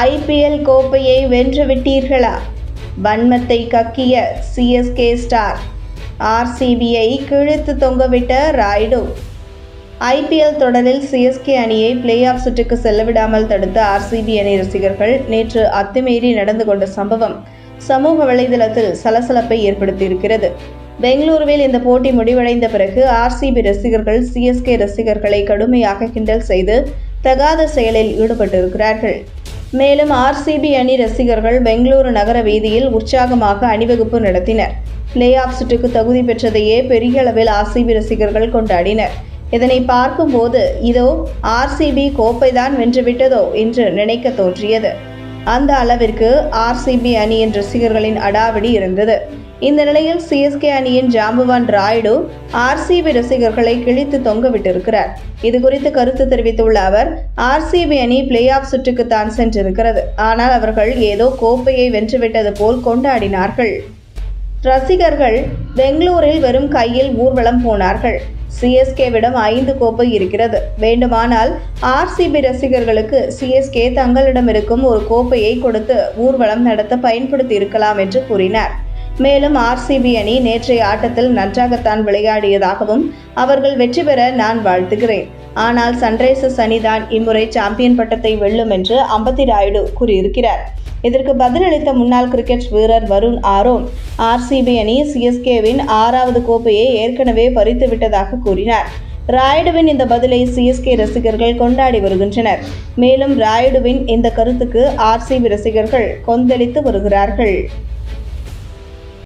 IPL கோப்பையை வென்றுவிட்டீர்களா? வன்மத்தை கக்கிய CSK star. ஆர்சிபியை கிழித்து தொங்கவிட்ட ராய்டு. ஐபிஎல் தொடரில் சிஎஸ்கே அணியை பிளே ஆஃப் சுற்றுக்கு செல்லவிடாமல் தடுத்த ஆர்சிபி அணி ரசிகர்கள் நேற்று அத்துமீறி நடந்து கொண்ட சம்பவம் சமூக வலைதளத்தில் சலசலப்பை ஏற்படுத்தியிருக்கிறது. பெங்களூருவில் இந்த போட்டி முடிவடைந்த பிறகு ஆர்சிபி ரசிகர்கள் சிஎஸ்கே ரசிகர்களை கடுமையாக கிண்டல் செய்து தகாத செயலில் ஈடுபட்டிருக்கிறார்கள். மேலும் ஆர்சிபி அணி ரசிகர்கள் பெங்களூரு நகர வீதியில் உற்சாகமாக அணிவகுப்பு நடத்தினர். பிளே ஆஃப் சுற்றுக்கு தகுதி பெற்றதையே பெரிய அளவில் ஆர்சிபி ரசிகர்கள் கொண்டாடினர். இதனை பார்க்கும்போது இதோ ஆர்சிபி கோப்பைதான் வென்றுவிட்டதோ என்று நினைக்க தோன்றியது. அந்த அளவிற்கு ஆர்சிபி அணியின் ரசிகர்களின் அடாவடி இருந்தது. இந்த நிலையில் சிஎஸ்கே அணியின் ஜாம்புவான் ராயுடு ஆர்சிபி ரசிகர்களை கிழித்து தொங்க விட்டிருக்கிறார். இது குறித்து கருத்து தெரிவித்துள்ள அவர் ஆர்சிபி அணி பிளே ஆஃப் சுற்றுக்கு தான் சென்றிருக்கிறது. ஆனால் அவர்கள் ஏதோ கோப்பையை வென்றுவிட்டது போல் கொண்டாடினார்கள். ரசிகர்கள் பெங்களூரில் வெறும் கையில் ஊர்வலம் போனார்கள். சிஎஸ்கேவிடம் ஐந்து கோப்பை இருக்கிறது. வேண்டுமானால் ஆர்சிபி ரசிகர்களுக்கு சிஎஸ்கே தங்களிடம் இருக்கும் ஒரு கோப்பையை கொடுத்து ஊர்வலம் நடத்த பயன்படுத்தி இருக்கலாம் என்று கூறினார். மேலும் ஆர்சிபி அணி நேற்றைய ஆட்டத்தில் நன்றாகத்தான் விளையாடியதாகவும் அவர்கள் வெற்றி பெற நான் வாழ்த்துகிறேன். ஆனால் சன்ரைசர்ஸ் அணிதான் இம்முறை சாம்பியன் பட்டத்தை வெல்லும் என்று அம்பத்தி ராயுடு கூறியிருக்கிறார். இதற்கு பதிலளித்த முன்னாள் கிரிக்கெட் வீரர் வருண் ஆரோன் ஆர்சிபி அணி சிஎஸ்கேவின் ஆறாவது கோப்பையை ஏற்கனவே பறித்து விட்டதாக கூறினார். ராயுடுவின் இந்த பதிலை சிஎஸ்கே ரசிகர்கள் கொண்டாடி வருகின்றனர். மேலும் ராயுடுவின் இந்த கருத்துக்கு ஆர்சிபி ரசிகர்கள் கொந்தளித்து வருகிறார்கள்.